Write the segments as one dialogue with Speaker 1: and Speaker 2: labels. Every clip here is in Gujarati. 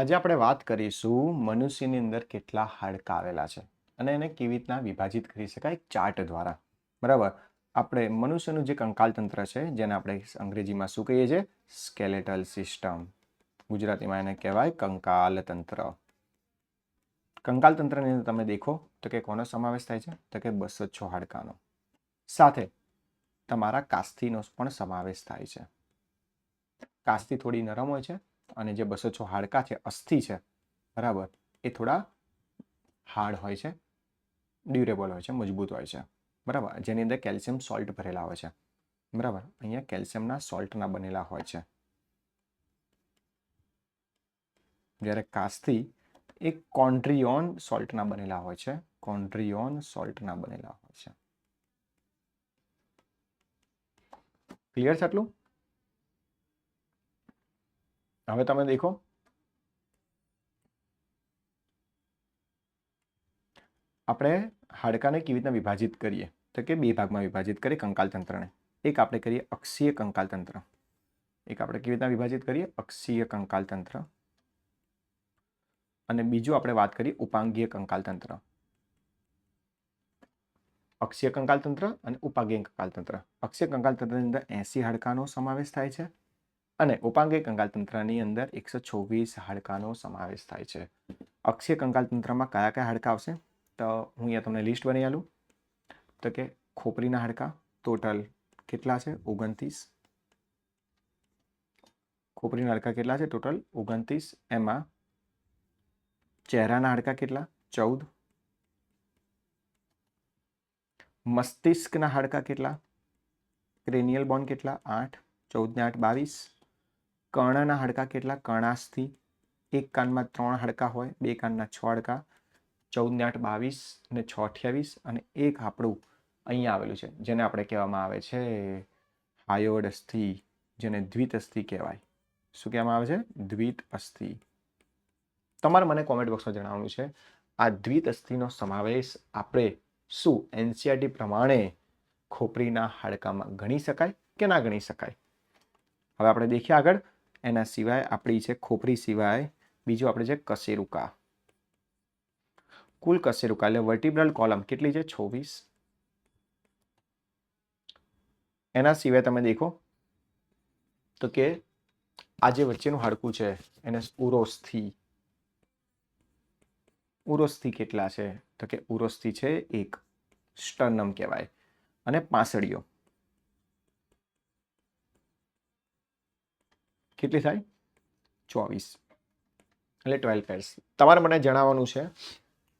Speaker 1: આજે આપણે વાત કરીશું મનુષ્યની અંદર કેટલા હાડકા આવેલા છે અને એને કેવી રીતના વિભાજિત કરી શકાય ચાર્ટ દ્વારા. બરાબર? આપણે મનુષ્યનું જે કંકાલ તંત્ર છે, જેને આપણે અંગ્રેજીમાં શું કહીએ છીએ? Skeletal system. ગુજરાતીમાં એને કહેવાય કંકાલ તંત્ર. કંકાલ તંત્રની અંદર તમે દેખો તો કે કોનો સમાવેશ થાય છે? તો કે બસો છ હાડકાનો. સાથે તમારા કાસ્થીનો પણ સમાવેશ થાય છે. કાસ્થી થોડી નરમ હોય છે અને જે બસો છ હાડકા છે, અસ્થિ છે, બરાબર, એ થોડા હાર્ડ હોય છે, ડ્યુરેબલ હોય છે, મજબૂત હોય છે, બરાબર, જેની અંદર કેલ્શિયમ સોલ્ટ ભરેલા હોય છે, બરાબર, અહીંયા કેલ્શિયમના સોલ્ટના બનેલા હોય છે. જ્યારે કાસ્થી એ કોન્ટ્રીઓન સોલ્ટના બનેલા હોય છે કોન્ટ્રીઓન સોલ્ટના બનેલા હોય છે. ક્લિયર છે આટલું? હવે તમે દેખો. આપણે હાડકાને કેવી રીતના વિભાજિત કરીએ? તો કે બે ભાગમાં વિભાજિત કરીએ કંકાલ તંત્રને એક આપણે કરીએ અક્ષીય કંકાલ તંત્ર એક આપણે કેવી રીતના વિભાજિત કરીએ? અક્ષીય કંકાલ તંત્ર અને બીજું આપણે વાત કરીએ ઉપાંગીય કંકાલ તંત્ર અક્ષીય કંકાલ તંત્ર અને ઉપાંગીય કંકાલતંત્ર. અક્ષીય કંકાલ તંત્રની અંદર એસી હાડકાનો સમાવેશ થાય છે. અને ઉપાંગીય કંકાલ તંત્રની અંદર એકસો છવ્વીસ હાડકાનો સમાવેશ થાય છે. અક્ષીય કંકાલ તંત્રમાં કયા કયા હાડકા આવશે? તો હું અહીંયા તમને લિસ્ટ બની આલું. તો કે ખોપરીના હાડકા, ટોટલ કેટલા છે? ઓગણત્રીસ. ખોપરીના હાડકા કેટલા છે? ટોટલ ઓગણત્રીસ. એમાં ચહેરાના હાડકા કેટલા? ચૌદ. મસ્તિષ્કના હાડકા કેટલા? ક્રેનિયલ બોન કેટલા? આઠ. ચૌદ ને આઠ, બાવીસ. કર્ણના હાડકા કેટલા? કર્ણાસ્થિ એક કાનમાં ત્રણ હાડકા હોય, બે કાનના છ હાડકા ચૌદ ને આઠ બાવીસ ને છ અઠ્યાવીસ અને એક આપણું અહીંયા આવેલું છે, જેને આપણે કહેવામાં આવે છે હાયોડ અસ્થિ, જેને દ્વિત અસ્થિ કહેવાય. શું કહેવામાં આવે છે? દ્વિત અસ્થિ. તમારે મને કોમેન્ટ બોક્સમાં જણાવવાનું છે, આ દ્વિત અસ્થિનો સમાવેશ આપણે શું એનસીઆરટી પ્રમાણે ખોપરીના હાડકામાં ગણી શકાય કે ના ગણી શકાય? હવે આપણે દેખીએ આગળ. એના સિવાય આપણી છે ખોપરી સિવાય બીજું આપણે છે કશેરુકા કુલ કશેરુકા એટલે વર્ટિબ્રલ કોલમ કેટલી છે? છવ્વીસ. એના સિવાય તમે દેખો તો કે આ જે વચ્ચેનું હાડકું છે એને ઉરોસ્થિ. ઉરોસ્થિ કેટલા છે? તો કે ઉરોસ્થિ છે એક. સ્ટર્નમ કહેવાય. અને પાંસળીઓ. કેટલી થાય? ચોવીસ. એટલે ટ્વેલ્વ પેર્સ તમારે મને જણાવવાનું છે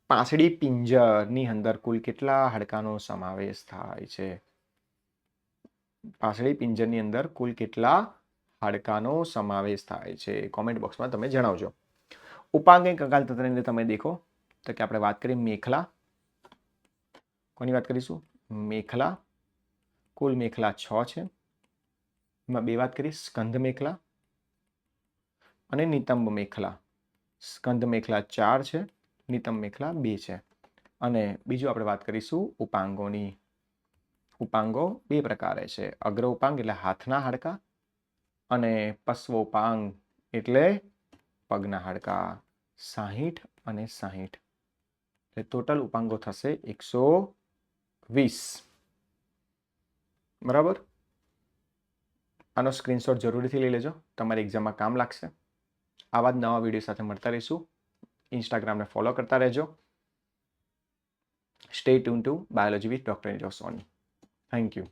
Speaker 1: પાંસડી પિંજરની અંદર કુલ કેટલા હાડકાનો સમાવેશ થાય છે? પાંસડી પિંજરની અંદર કુલ કેટલા હાડકાનો સમાવેશ થાય છે? કોમેન્ટ બોક્સમાં તમે જણાવજો. ઉપાંગે કંકાલ તંત્રની અંદર તમે દેખો, તો કે આપણે વાત કરીએ મેખલા. કોની વાત કરીશું? મેખલા. કુલ મેખલા છ છે. એમાં બે વાત કરીએ સ્કંધ મેખલા. અને નિતંબ મેખલા. સ્કંદ મેખલા ચાર છે, નિતંબ મેખલા બે છે. અને બીજું આપણે વાત કરીશું ઉપાંગોની. ઉપાંગો બે પ્રકારે છે. અગ્ર ઉપાંગ એટલે હાથના હાડકા અને પશ્વોપાંગ એટલે પગના હાડકા. સાહીઠ અને સાહીઠ. એટલે ટોટલ ઉપાંગો થશે એકસો વીસ. બરાબર? આનો સ્ક્રીનશોટ જરૂરથી લઈ લેજો. તમારી એક્ઝામમાં કામ લાગશે. આવા જ નવા વીડિયો સાથે મળતા રહીશું. ઇન્સ્ટાગ્રામને ફોલો કરતા રહેજો. Stay tune to biology with doctor Soni thank you